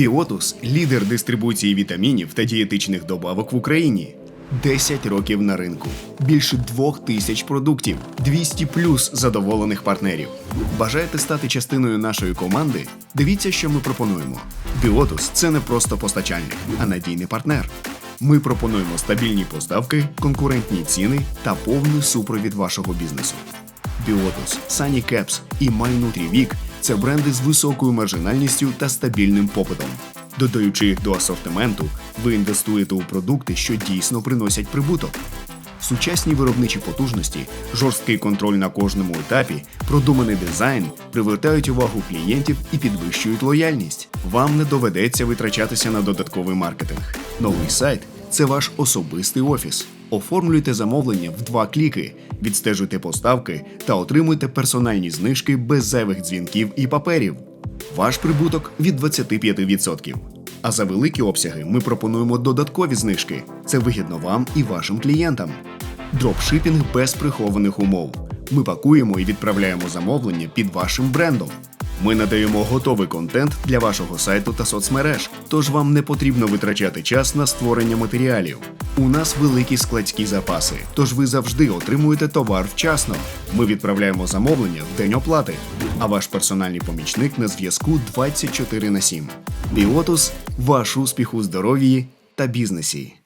Біотус лідер дистрибуції вітамінів та дієтичних добавок в Україні. 10 років на ринку, більше двох тисяч продуктів, 200 плюс задоволених партнерів. Бажаєте стати частиною нашої команди? Дивіться, що ми пропонуємо. Біотус це не просто постачальник, а надійний партнер. Ми пропонуємо стабільні поставки, конкурентні ціни та повний супровід вашого бізнесу. Біотус, Sunny Caps і MyNutriVic – це бренди з високою маржинальністю та стабільним попитом. Додаючи їх до асортименту, ви інвестуєте у продукти, що дійсно приносять прибуток. Сучасні виробничі потужності, жорсткий контроль на кожному етапі, продуманий дизайн привертають увагу клієнтів і підвищують лояльність. Вам не доведеться витрачатися на додатковий маркетинг. Новий сайт це ваш особистий офіс. Оформлюйте замовлення в два кліки, відстежуйте поставки та отримуйте персональні знижки без зайвих дзвінків і паперів. Ваш прибуток від 25%. А за великі обсяги ми пропонуємо додаткові знижки. Це вигідно вам і вашим клієнтам. Дропшипінг без прихованих умов. Ми пакуємо і відправляємо замовлення під вашим брендом. Ми надаємо готовий контент для вашого сайту та соцмереж, тож вам не потрібно витрачати час на створення матеріалів. У нас великі складські запаси, тож ви завжди отримуєте товар вчасно. Ми відправляємо замовлення в день оплати, а ваш персональний помічник на зв'язку 24 на 7. Біотус – ваш успіх у здоров'ї та бізнесі.